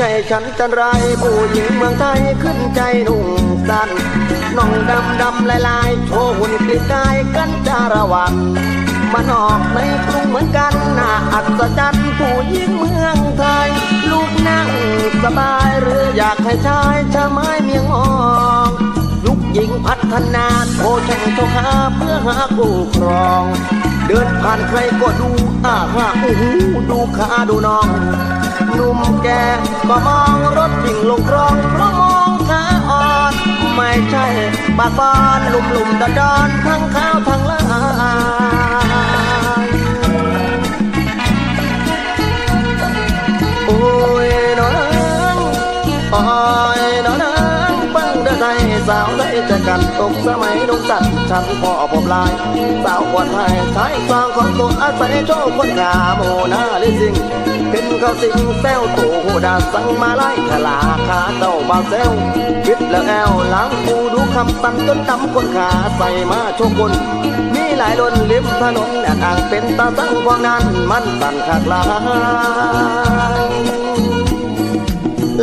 ช่ฉันจันไรผู้หญิงเมืองไทยขึ้นใจนุ่งสั้นน้องดำดำลายลายโชว์หุ่นกลิบกายกันจาระวันมันออกในกรุงเหมือนกันน่าอัศจรรย์ผู้หญิงเมืองไทย ลูกนั่งสบายหรืออยากให้ชายชะไม้เมียงมองยุคยิงพัฒนาโทแข่งโทหาเพื่อหาคู่ครอง เดินผ่านใครก็ดูอ้าฮ่าอู้หูดูขาดูน้อง ก่มองรถวิ่งลงคลองเพราะมองขาอ่อน ไม่ใช่ปากบอนลุ่มลุ่มดอนดอนทั้งข้าวทั้งลายโอ้ยนอนางอ้ยน้องปังเด้อไทยสาวไทยจะกันตกสมัยนุ่งสันฉันพ่อผมลายสาวกวนไทยชายสองของตัวอาศัยโชคคนขามโมนาลิสิง เป็นเขาสิงแซวตู่หูดาสังมาไล่ทลาขาเต้าบาเซลคิดแล้วแอวหลังกูดูคำสั่นจนดำคนขาใส่มาโชคคนมีหลายลนริมถนนแอบอ่างเป็นตาสังความนั้นมันสั่นขากลาย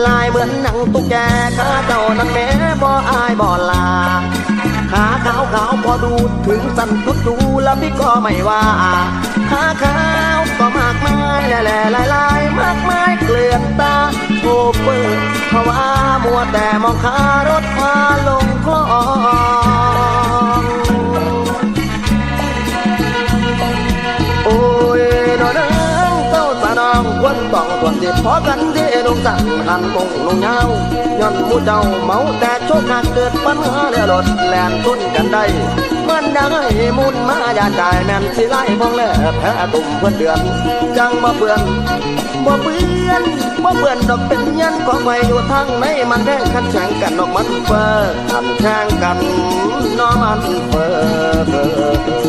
ลายเหมือนหนังตุ๊กแกขาเจ้านั้นแม้บ่อายบ่ลาขาขาวขาวพอดูถึงสั่นทุดดูแล้วพี่ก็ไม่ว่าขา แต่มองขารถาสานองควรต้องตรวจจิตพอกันที่นุ่งสั่นหันมงลงยาวย้อนมูเจ้าเมาแต่โชคหักเกิดปัญหาเรือรถแล่นชนกันได้มันได้มุนมายาจ่ายแม่นสิไล่พองแล่แพ้ตุ่มเพื่อนเดือนจังมาเพื่อนบ่เปื้อนบ่เปื้อนดอกเป็นยันของไม่อยู่ทางในมันแดงขัดแข่งกันดอกมันเฟอขันแข่งกันน้อมันเฟอ